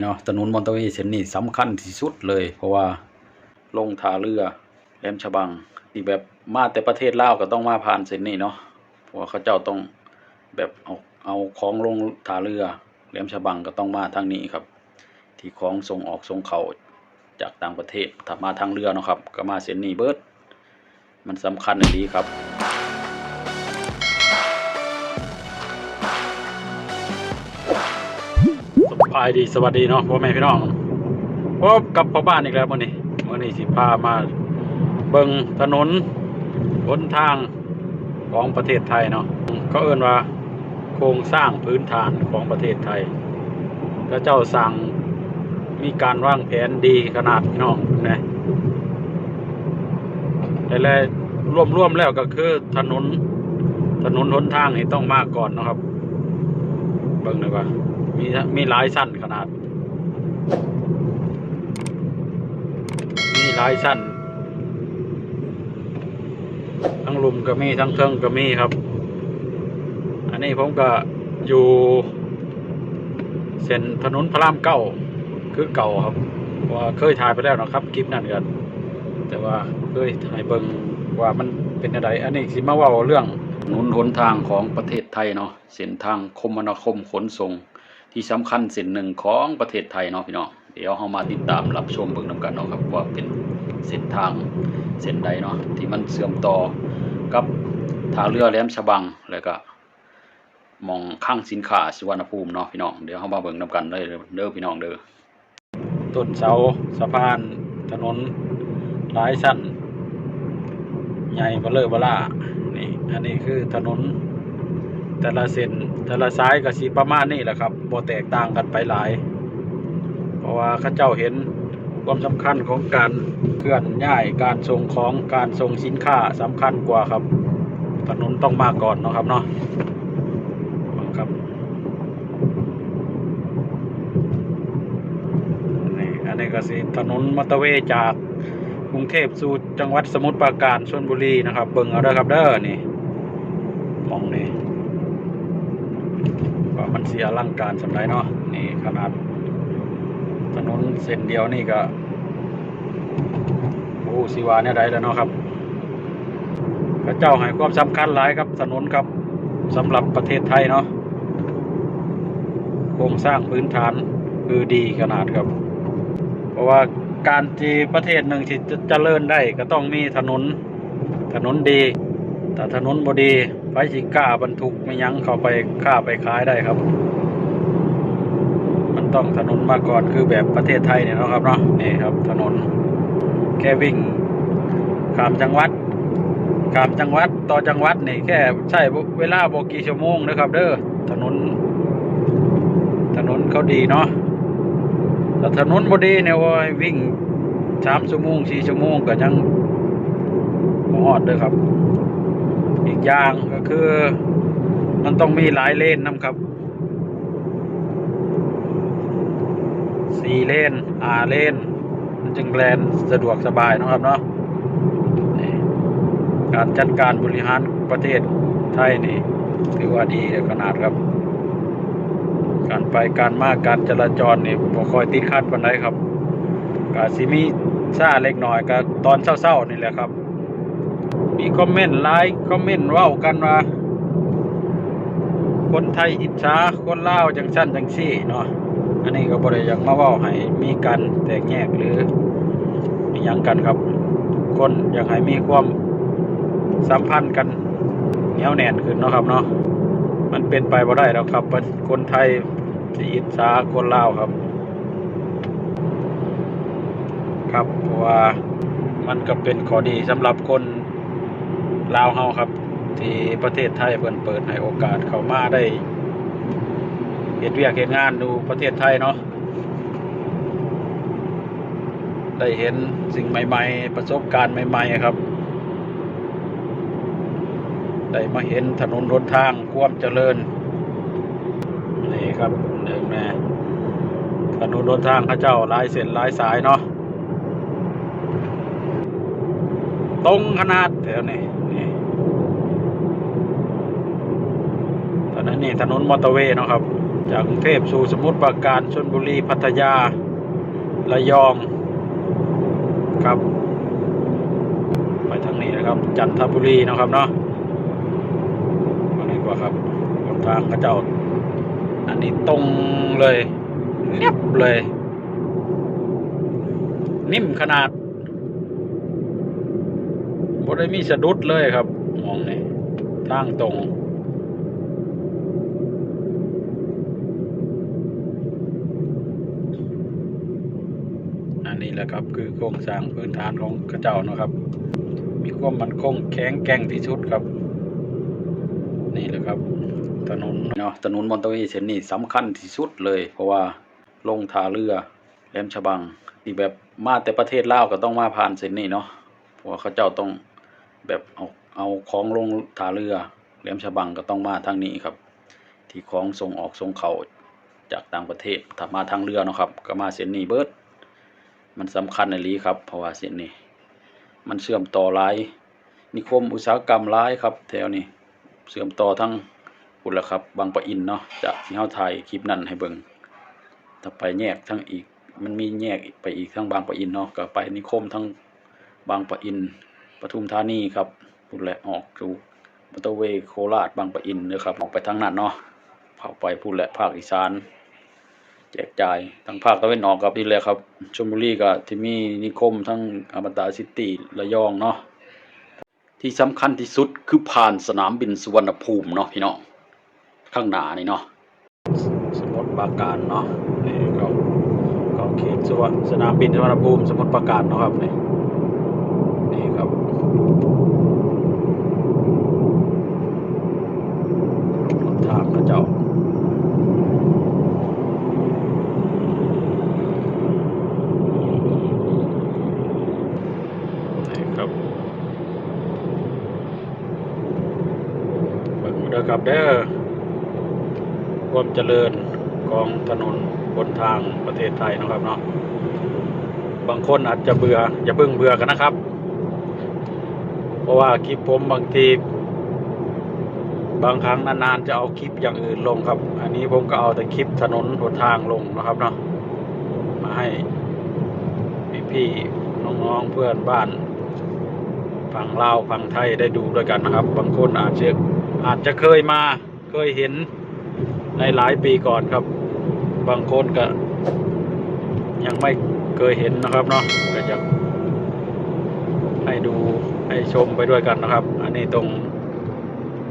เนาะถนนมอเตอร์เวย์เส้นนี้สำคัญที่สุดเลย เพราะว่าลงท่าเรือแหลมฉบังที่แบบมาแต่ประเทศลาวก็ต้องมาผ่านเส้นนี้เนาะเพราะว่าเขาเจ้าต้องแบบเอาเอาของลงท่าเรือแหลมฉบังก็ต้องมาทางนี้ครับ ที่ของส่งออกส่งเข้าจากต่างประเทศถ้ามาทางเรือเนาะครับก็มาเส้นนี้เบิดมันสำคัญอันนี้ครับ บายดีสวัสดีเนาะพ่อแม่พี่น้องพบกับพ่อบ้านอีกแล้วมื้อนี้มื้อนี้สิพามาเบิงถนนหนทางของประเทศไทยเนาะก็เอิ้นว่าโครงสร้างพื้นฐานของประเทศไทยพระเจ้าสั่งมีการวางแผนดีขนาดพี่น้องนะแต่ล้วรวมๆแล้วก็คือถนนถนนหนทางนี่ต้องมาก่อนนะครับ เบิ่งเลยว่ามีมีหลายสั้นขนาด มีหลายสั้น ทั้งลุมก็มีทั้งเครื่องก็มีครับ อันนี้ผมก็อยู่ เส้นถนนพระรามเก้าคือเก่าครับว่าเคยถ่ายไปแล้วนะครับคลิปนั้นกัน แต่ว่าเคยถ่ายเบิ่งว่ามันเป็นอะไรอันนี้สิมาเว่าเรื่อง นุนหนทางของประเทศไทยเนาะเส้นทางคมนาคมขนส่งที่สำคัญเส้นหนึ่งของประเทศไทยเนาะพี่น้องเดี๋ยวเรามาติดตามรับชมเบิ่งนำกันเนาะครับว่าเป็นเส้นทางเส้นใดเนาะที่มันเชื่อมต่อกับท่าเรือแหลมฉบังแล้วก็มองข้างสินค้าสุวรรณภูมิเนาะพี่น้องเดี๋ยวเรามาเบิ่งนำกันเลยเด้อพี่น้องเด้อต้นเสาสะพานถนนหลายสั้นใหญ่เบลเลอเบล่า นี่อันนี้คือถนนแต่ละเส้นแต่ละสายก็สีประมาณนี้แหละครับบ่แตกต่างกันไปหลาย เพราะว่าข้าเจ้าเห็นความสำคัญของการเคลื่อนย้ายการส่งของการส่งสินค้าสำคัญกว่าครับ ถนนต้องมาก่อนเนาะครับเนาะครับนี่อันนี้ก็สิถนนมอเตอร์เวย์จาก กรุงเทพสู่จังหวัดสมุทรปราการชลบุรีนะครับ เบิ่งเอาเด้อครับเด้อนี่มองนี่ว่ามันเสียร่างการสำไรเนาะนี่ขนาดถนนเส้นเดียวนี่ก็โอ้สิวาเนี่ยได้แล้วเนาะครับพระเจ้าให้ความสำคัญหลายครับถนนครับสำหรับประเทศไทยเนาะโครงสร้างพื้นฐานคือดีขนาดครับ เพราะว่า การที่ประเทศหนึ่งที่จะเจริญได้ก็ต้องมีถนนถนนดีแต่ถนนบดีไฟสิกล้าบรรทุกไม่ยั้งเข้าไปค้าไปขายได้ครับ มันต้องถนนมาก่อนคือแบบประเทศไทยเนี่ยนะครับเนาะนี่ครับถนนแค่วิ่งข้ามจังหวัดข้ามจังหวัดต่อจังหวัดนี่แค่ใช่เวลาบอกกี่ชั่วโมงนะครับ เด้อถนน ถนนเขาดีเนาะ แต่ถนนบดีเนี่ยว่าวิ่งสามชั่วโมงสี่ชั่วโมงก็ยังบ่ฮอดเด้อครับ อีกอย่างก็คือ มันต้องมีหลายเลนนำครับสี่เลนห้าเลนมันจึงแลนสะดวกสบายนะครับเนาะการจัดการบริหารประเทศไทยนี่ ถือว่าดีขนาดครับ การไปการมาการจราจรนี่บ่ค่อยติดขัดปานใดครับก็สิมีซ่าเล็กน้อยก็ตอนเช้าๆนี่แหละครับ มีคอมเมนต์ไลค์คอมเมนต์เว้ากันว่า คนไทยอิจฉาคนลาวจังสั้นจังซี่เนาะอันนี้ก็บ่ได้อยากมาเว้าให้มีกันแตกแยกหรือมียังกันครับ คนอยากให้มีความสัมพันธ์กันเหนียวแน่นขึ้นเนาะครับเนาะมันเป็นไปบ่ได้แล้วครับ คนไทย สิอิจฉาคนลาวครับ ครับเพราะว่ามันก็เป็นข้อดีสำหรับคนลาวเฮาครับ ที่ประเทศไทยเพิ่นเปิดให้โอกาสเข้ามาได้เฮ็ดเวียกเฮ็ดงานดูประเทศไทยเนาะได้เห็นสิ่งใหม่ ๆ ประสบการณ์ใหม่ ๆ ครับ ได้มาเห็นถนนหนทางความเจริญ นี่ครับ แม่ถนนหนทางข้าเจ้าหลายเส้นหลายสายเนาะตรงขนาดแถวนี้นี่ถนนนี่ถนนมอเตอร์เวย์เนาะครับ จากกรุงเทพสู่สมุทรปราการชลบุรีพัทยา ระยองครับ ไปทางนี้นะครับ จันทบุรีนะครับเนาะอะไรกว่าครับบนทางกระเจ้า นนี้ตรงเลยเนียบเลย นิ่มขนาดบ่ได้มีสะดุดเลยครับ มองนี่ทางตรงอันนี้แหละครับคือโครงสร้างพื้นฐานของกระเจ้านะครับ มีความมันคงแข็งแกร่งที่สุดครับ นี่แหละครับ ถนนเนาะถนนมอนตเวย์เส้นนี้สำคัญที่สุดเลย เพราะว่าลงท่าเรือแหลมฉบังที่แบบมาแต่ประเทศลาวก็ต้องมาผ่านเส้นนี้เนาะเพราะว่าเขาเจ้าต้องแบบเอาเอาของลงท่าเรือแหลมฉบังก็ต้องมาทางนี้ครับ ที่ของส่งออกส่งเข้าจากต่างประเทศถ้ามาทางเรือเนาะครับก็มาเส้นนี้เบิดมันสำคัญในลีครับ เพราะว่าเส้นนี้ มันเชื่อมต่อหลายนิคมอุตสาหกรรมหลายครับ แถวนี้เชื่อมต่อทั้ง พูดแล้วครับบางปะอินเนาะจากที่เฮาถ่ายคลิปนั้นให้เบิ่งถ้าไปแยกทั้งอีก มันมีแยกไปอีกทั้งบางปะอินเนาะก็ไปนิคมทั้งบางปะอินปทุมธานีครับพูดแล้วออกสู่มอเตอร์เวย์โคราชบางปะอินเด้อครับออกไปทางนั้นเนาะเข้าไปพูดแล้วภาคอีสานแจกจ่ายทั้งภาคตะวันออกกับนี่แหละครับชลบุรีก็ที่มีนิคมทั้งอมตะซิตี้ระยองเนาะที่สำคัญที่สุดคือผ่านสนามบินสุวรรณภูมิเนาะพี่น้อง ข้างหน้านี่เนาะสมุทรปราการเนาะนี่เขาเขาเขตสวสนามบินสุวรรณภูมิสมุทรปราการเนาะครับนี่นี่ครับทางพระเจ้านี่ครับเบิ่งเด้อ ความเจริญของถนนบนทางประเทศไทยนะครับเนาะบางคนอาจจะเบื่ออย่าเพิ่งเบื่อกันนะครับ เพราะว่าคลิปผมบางที บางครั้งนานๆจะเอาคลิปอย่างอื่นลงครับ อันนี้ผมก็เอาแต่คลิปถนนบนทางลงนะครับเนาะมาให้พี่ๆน้องๆเพื่อนบ้านฝั่งลาวฝั่งไทยได้ดูด้วยกันนะครับ บางคนอาจจะอาจจะเคยมาเคยเห็น ในหลายปีก่อนครับ บางคนก็ยังไม่เคยเห็นนะครับเนาะก็อยากให้ดูให้ชมไปด้วยกันนะครับ อันนี้ตรง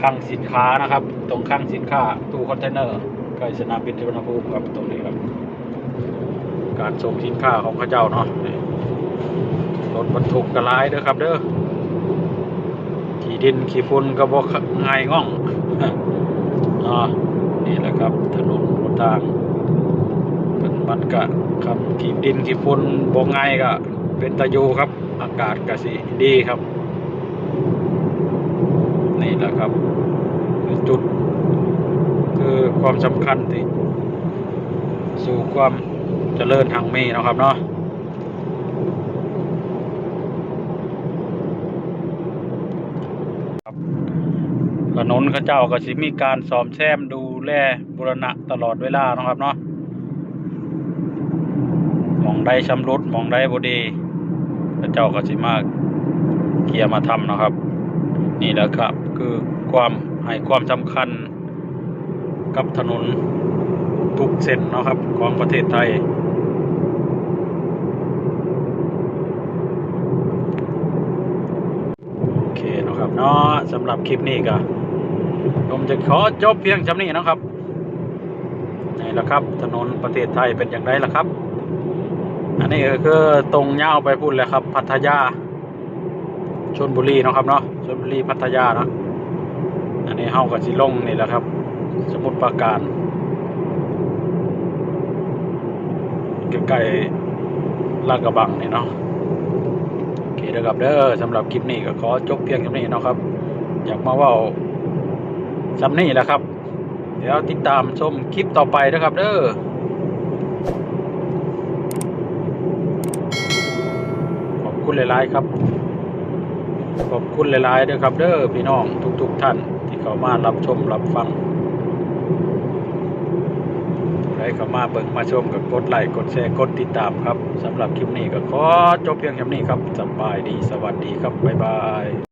คลังสินค้านะครับ ตรงคลังสินค้าตู้คอนเทนเนอร์ใกล้สนามบินสุวรรณภูมิครับตรงนี้ครับ การส่งสินค้าของข้าเจ้าเนาะรถบรรทุกกระลายเด้อครับ เด้อขี่ดินขี่ฝุ่นก็บ่ง่ายง่องอ่า นี่แหละครับ ถนนบนทางเป็นมันก็ครับขี่ดินขี่ฝุ่นบ่ง่ายก็เป็นตะยูครับ อากาศก็สิดีครับ นี่แหละครับคือจุด คือความสำคัญที่สู่ความเจริญทางมีนะครับเนาะครับ ถนนข้าเจ้าก็สิมีการซ่อมแซมดูแลบุรณะตลอดเวลานะครับเนาะหมองใดชำรุดหมองใดบ่ดีข้าเจ้าก็สิมากเกียร์มาทำนะครับ นี่แหละครับ คือความให้ความสำคัญกับถนนทุกเส้นนะครับของประเทศไทยโอเคนะครับเนาะสำหรับคลิปนี้ก็ ผมจะขอจบเพียงจำนี้นะครับนี่แหละครับ ถนนประเทศไทยเป็นอย่างไรล่ะครับ อันนี้ก็คือตรงเยาไปพูดเลยครับ พัทยาชลบุรีนะครับเนาะชลบุรีพัทยานะอันนี้เฮากับสิลงนี่แหละครับ สมุทรปราการใกล้ๆลาดกระบังนี่เนาะโอเคเด้อครับเด้อสำหรับคลิปนี้ก็ขอจบเพียงเท่านี้เนาะครับ อยากมาว่า สำนี้แหละครับ เดี๋ยวติดตามชมคลิปต่อไปนะครับ เด้อขอบคุณหลาย ๆ ครับ ขอบคุณหลายๆเด้อครับ เด้อพี่น้องทุก ๆ ท่านที่เข้ามารับชมรับฟังใครเข้ามาเบิ่งมาชมก็กดไลค์กดแชร์กดติดตามครับสำหรับคลิปนี้ก็ขอจบเพียงแค่นี้ครับสบายดีสวัสดีครับบ๊ายบาย